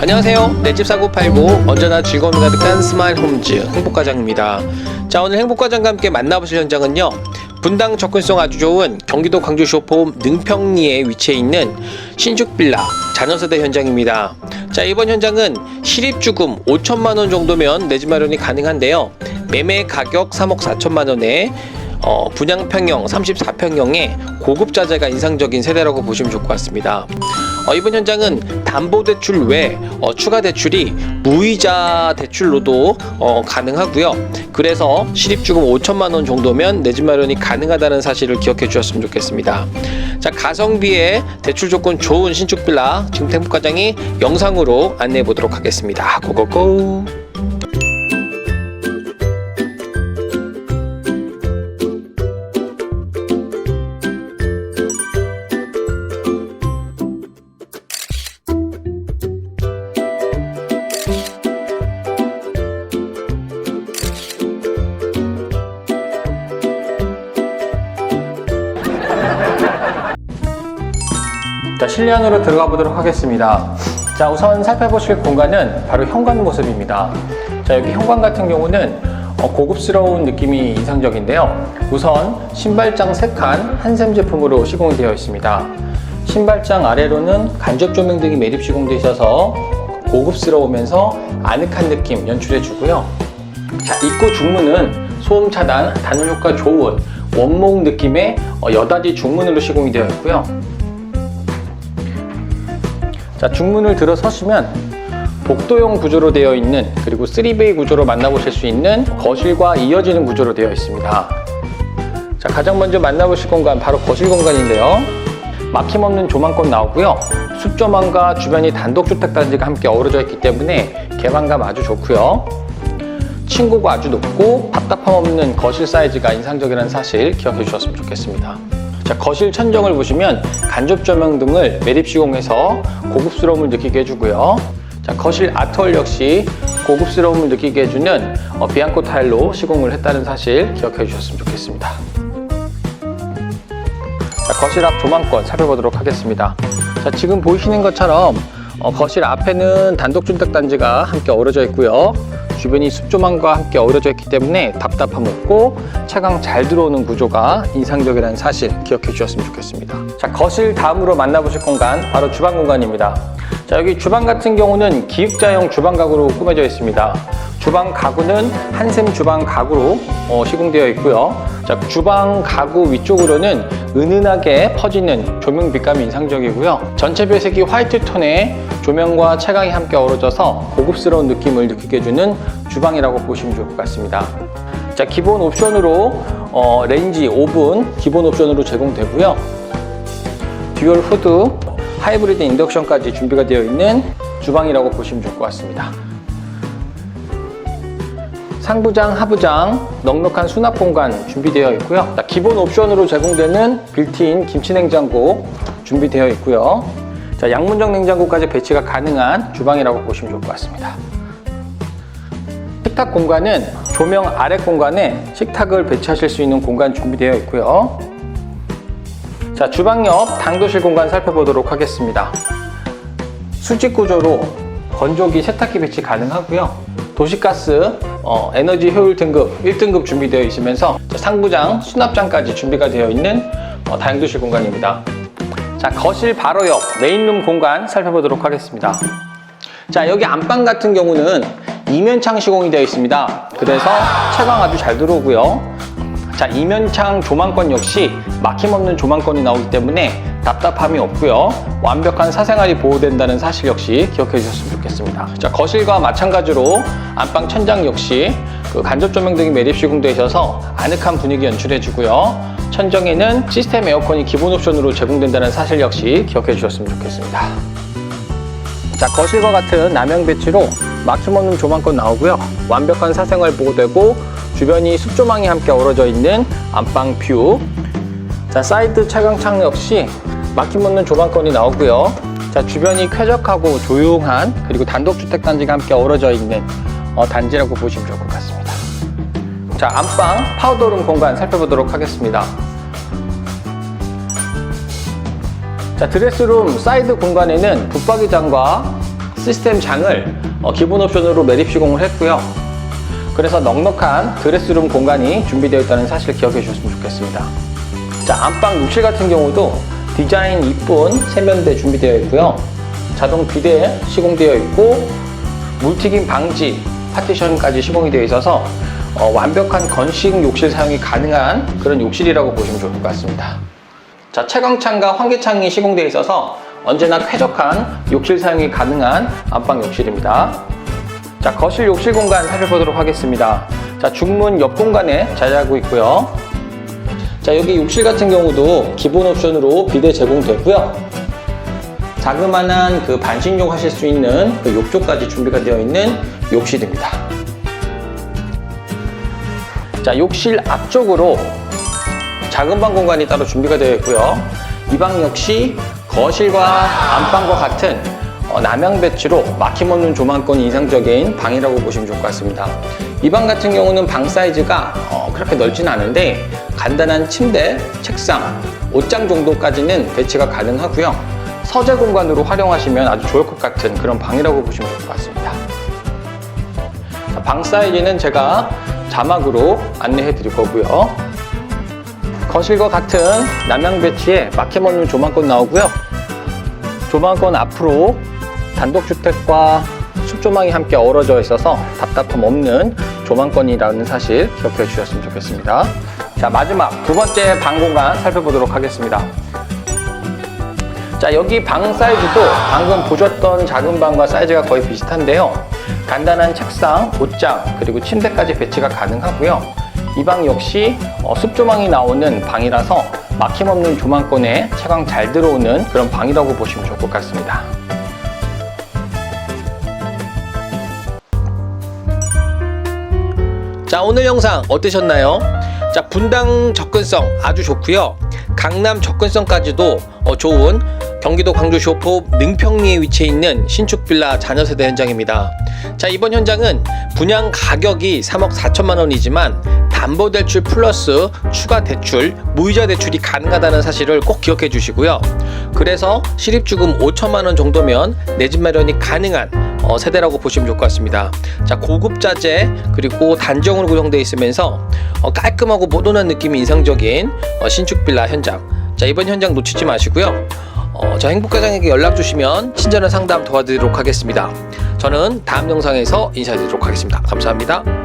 안녕하세요. 내 집 사고 팔고 언제나 즐거움이 가득한 스마일 홈즈 행복과장입니다. 자 오늘 행복과장과 함께 만나보실 현장은요. 분당 접근성 아주 좋은 경기도 광주 쇼폼 능평리에 위치해 있는 신축 빌라 자녀세대 현장입니다. 자 이번 현장은 실입주금 5천만 원 정도면 내 집 마련이 가능한데요. 매매 가격 3억 4천만 원에 어, 분양 평형 34평형의 고급 자재가 인상적인 세대라고 보시면 좋을 것 같습니다. 어, 이번 현장은 담보 대출 외 어, 추가 대출이 무이자 대출로도 어, 가능하고요. 그래서 실입주금 5천만 원 정도면 내 집 마련이 가능하다는 사실을 기억해 주셨으면 좋겠습니다. 자 가성비에 대출 조건 좋은 신축 빌라 지금 템포 과장이 영상으로 안내해 보도록 하겠습니다. 고고고. 실내 안으로 들어가 보도록 하겠습니다. 자, 우선 살펴보실 공간은 바로 현관 모습입니다. 자, 여기 현관 같은 경우는 어, 고급스러운 느낌이 인상적인데요. 우선 신발장 3칸 한샘 제품으로 시공이 되어 있습니다. 신발장 아래로는 간접 조명 등이 매립 시공되어 있어서 고급스러우면서 아늑한 느낌 연출해 주고요. 자, 입구 중문은 소음 차단, 단열 효과 좋은 원목 느낌의 어, 여닫이 중문으로 시공이 되어 있고요. 자, 중문을 들어서시면 복도형 구조로 되어 있는 그리고 3베이 구조로 만나보실 수 있는 거실과 이어지는 구조로 되어 있습니다. 자, 가장 먼저 만나보실 공간 바로 거실 공간인데요. 막힘없는 조망권 나오고요. 숲조망과 주변이 단독주택단지가 함께 어우러져 있기 때문에 개방감 아주 좋고요. 층고가 아주 높고 답답함 없는 거실 사이즈가 인상적이라는 사실 기억해 주셨으면 좋겠습니다. 자, 거실 천정을 보시면 간접 조명 등을 매립 시공해서 고급스러움을 느끼게 해주고요. 자, 거실 아트월 역시 고급스러움을 느끼게 해주는 어, 비앙코 타일로 시공을 했다는 사실 기억해 주셨으면 좋겠습니다. 자, 거실 앞 조망권 살펴보도록 하겠습니다. 자, 지금 보이시는 것처럼 어, 거실 앞에는 단독주택 단지가 함께 어우러져 있고요. 주변이 숲조망과 함께 어우러져 있기 때문에 답답함 없고 차광 잘 들어오는 구조가 인상적이라는 사실 기억해 주셨으면 좋겠습니다. 자, 거실 다음으로 만나보실 공간 바로 주방 공간입니다. 자, 여기 주방 같은 경우는 기역자형 주방 가구로 꾸며져 있습니다. 주방 가구는 한샘 주방 가구로 어, 시공되어 있고요. 자, 주방 가구 위쪽으로는 은은하게 퍼지는 조명 빛감이 인상적이고요. 전체 배색이 화이트 톤의 조명과 채광이 함께 어우러져서 고급스러운 느낌을 느끼게 해주는 주방이라고 보시면 좋을 것 같습니다. 자, 기본 옵션으로 어, 레인지 오븐 기본 옵션으로 제공되고요. 듀얼 후드, 하이브리드 인덕션까지 준비가 되어 있는 주방이라고 보시면 좋을 것 같습니다. 상부장, 하부장, 넉넉한 수납 공간 준비되어 있고요. 자, 기본 옵션으로 제공되는 빌트인 김치냉장고 준비되어 있고요. 자, 양문정 냉장고까지 배치가 가능한 주방이라고 보시면 좋을 것 같습니다. 식탁 공간은 조명 아래 공간에 식탁을 배치하실 수 있는 공간 준비되어 있고요. 자, 주방 옆 당도실 공간 살펴보도록 하겠습니다. 수직 구조로 건조기 세탁기 배치 가능하고요. 도시가스 어, 에너지 효율 등급 1등급 준비되어 있으면서 상부장, 수납장까지 준비가 되어 있는 어, 다용도실 공간입니다. 자, 거실 바로 옆 메인룸 공간 살펴보도록 하겠습니다. 자, 여기 안방 같은 경우는 이면창 시공이 되어 있습니다. 그래서 채광 아주 잘 들어오고요. 자, 이면창 조망권 역시 막힘없는 조망권이 나오기 때문에 답답함이 없고요. 완벽한 사생활이 보호된다는 사실 역시 기억해 주셨으면 좋겠습니다. 자, 거실과 마찬가지로 안방 천장 역시 그 간접 조명 등이 매립 시공되어 있어서 아늑한 분위기 연출해 주고요. 천정에는 시스템 에어컨이 기본 옵션으로 제공된다는 사실 역시 기억해 주셨으면 좋겠습니다. 자, 거실과 같은 남형 배치로 막힘없는 조망권 나오고요. 완벽한 사생활 보호되고 주변이 숲조망이 함께 어우러져 있는 안방 뷰. 자, 사이드 채광창 역시 막힘없는 조망권이 나오고요. 자, 주변이 쾌적하고 조용한 그리고 단독주택 단지가 함께 어우러져 있는 어, 단지라고 보시면 좋을 것 같습니다. 자, 안방 파우더룸 공간 살펴보도록 하겠습니다. 자, 드레스룸 사이드 공간에는 붙박이장과 시스템 장을 어, 기본 옵션으로 매립 시공을 했고요. 그래서 넉넉한 드레스룸 공간이 준비되어 있다는 사실 기억해 주셨으면 좋겠습니다. 자, 안방 욕실 같은 경우도 디자인 이쁜 세면대 준비되어 있고요. 자동 비대 시공되어 있고 물튀김 방지 파티션까지 시공이 되어 있어서 어, 완벽한 건식 욕실 사용이 가능한 그런 욕실이라고 보시면 좋을 것 같습니다. 자, 채광창과 환기창이 시공되어 있어서 언제나 쾌적한 욕실 사용이 가능한 안방 욕실입니다. 자, 거실 욕실 공간 살펴보도록 하겠습니다. 자, 중문 옆 공간에 자리하고 있고요. 자, 여기 욕실 같은 경우도 기본 옵션으로 비대 제공되고요. 자그마한 그 반신욕 하실 수 있는 그 욕조까지 준비가 되어 있는 욕실입니다. 자, 욕실 앞쪽으로 작은 방 공간이 따로 준비가 되어 있고요. 이 방 역시 거실과 안방과 같은 어, 남향 배치로 막힘없는 조망권이 인상적인 방이라고 보시면 좋을 것 같습니다. 이 방 같은 경우는 방 사이즈가 어, 그렇게 넓진 않은데 간단한 침대, 책상, 옷장 정도까지는 배치가 가능하고요. 서재 공간으로 활용하시면 아주 좋을 것 같은 그런 방이라고 보시면 좋을 것 같습니다. 자, 방 사이즈는 제가 자막으로 안내해 드릴 거고요. 거실과 같은 남향 배치에 막힘없는 조망권 나오고요. 조망권 앞으로 단독주택과 숲조망이 함께 어우러져 있어서 답답함 없는 조망권이라는 사실 기억해 주셨으면 좋겠습니다. 자, 마지막 두 번째 방 공간 살펴보도록 하겠습니다. 자, 여기 방 사이즈도 방금 보셨던 작은 방과 사이즈가 거의 비슷한데요. 간단한 책상, 옷장, 그리고 침대까지 배치가 가능하고요. 이 방 역시 어, 숲조망이 나오는 방이라서 막힘없는 조망권에 채광 잘 들어오는 그런 방이라고 보시면 좋을 것 같습니다. 자 오늘 영상 어떠셨나요? 자 분당 접근성 아주 좋고요. 강남 접근성까지도 어, 좋은 경기도 광주 쇼포 능평리에 위치해 있는 신축 빌라 자녀 세대 현장입니다. 자 이번 현장은 분양 가격이 3억 4천만 원이지만 담보 대출 플러스 추가 대출 무이자 대출이 가능하다는 사실을 꼭 기억해 주시고요. 그래서 실입주금 5천만 원 정도면 내 집 마련이 가능한 어, 세대라고 보시면 좋을 것 같습니다. 자 고급 자재 그리고 단정으로 구성되어 있으면서 어, 깔끔하고 모던한 느낌이 인상적인 어, 신축 빌라 현장. 자 이번 현장 놓치지 마시고요. 어, 저 행복과장에게 연락 주시면 친절한 상담 도와드리도록 하겠습니다. 저는 다음 영상에서 인사드리도록 하겠습니다. 감사합니다.